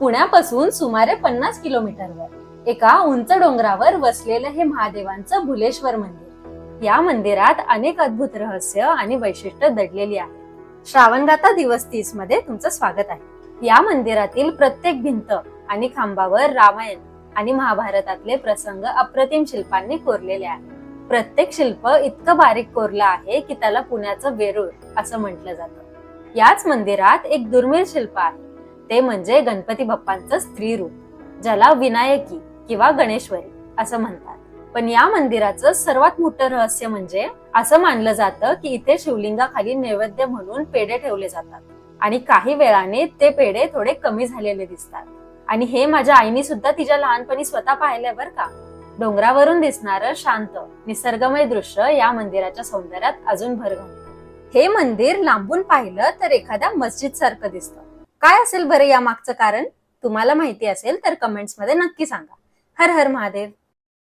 पुण्यापासून सुमारे पन्नास किलोमीटरवर एका उंच डोंगरावर वसलेलं हे महादेवांचं भुलेश्वर मंदिर. या मंदिरात अनेक अद्भुत रहस्य आणि वैशिष्ट्य दडलेली आहे. श्रावणगाता दिवस तीसमध्ये तुमचं स्वागत आहे. या मंदिरातील प्रत्येक भिंत आणि खांबावर रामायण आणि महाभारतातले प्रसंग अप्रतिम शिल्पांनी कोरलेले आहेत. प्रत्येक शिल्प इतकं बारीक कोरलं आहे की त्याला पुण्याचं वेरूळ असं म्हटलं जातं. याच मंदिरात एक दुर्मिळ शिल्प आहे. ते म्हणजे गणपती बाप्पांचं स्त्री रूप ज्याला विनायकी किंवा गणेश्वरी असं म्हणतात. पण या मंदिराचं सर्वात मोठं रहस्य म्हणजे असं मानलं जातं की इथे शिवलिंगाखाली नैवेद्य म्हणून पेढे ठेवले जातात आणि काही वेळाने ते पेढे थोडे कमी झालेले दिसतात. आणि हे माझ्या आईने सुद्धा तिच्या लहानपणी स्वतः पाहिलंय बर का. डोंगरावरून दिसणारं शांत निसर्गमय दृश्य या मंदिराच्या सौंदर्यात अजून भर घालतं. हे मंदिर लांबून पाहिलं तर एखाद्या मस्जिद सारखं दिसतं. काय असेल बरं या मागचं कारण? तुम्हाला माहिती असेल तर कमेंट्समध्ये नक्की सांगा. हर हर महादेव.